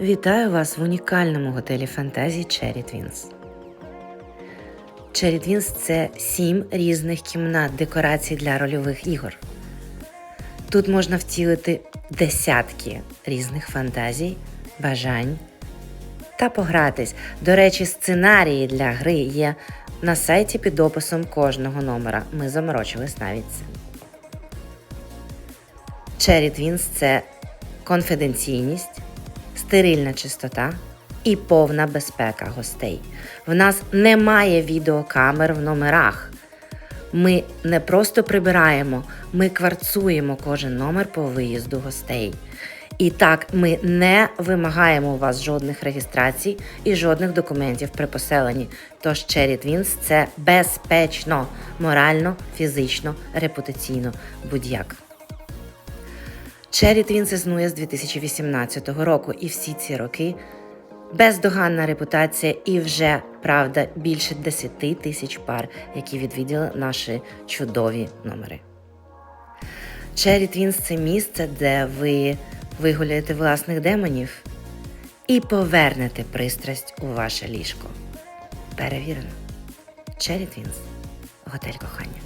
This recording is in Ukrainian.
Вітаю вас в унікальному готелі фантазії Cherry Twins. Cherry Twins – це сім різних кімнат декорацій для рольових ігор. Тут можна втілити десятки різних фантазій, бажань та погратись. До речі, сценарії для гри є на сайті під описом кожного номера. Ми заморочились навіть цим. Cherry Twins – це конфіденційність, стерильна чистота і повна безпека гостей. В нас немає відеокамер в номерах. Ми не просто прибираємо, ми кварцуємо кожен номер по виїзду гостей. І так, ми не вимагаємо у вас жодних реєстрацій і жодних документів при поселенні. Тож Cherry Twins – це безпечно, морально, фізично, репутаційно, будь-як. Cherry Twins існує з 2018 року, і всі ці роки бездоганна репутація і вже, правда, більше 10 тисяч пар, які відвідали наші чудові номери. Cherry Twins – це місце, де ви вигуляєте власних демонів і повернете пристрасть у ваше ліжко. Перевірено. Cherry Twins – готель кохання.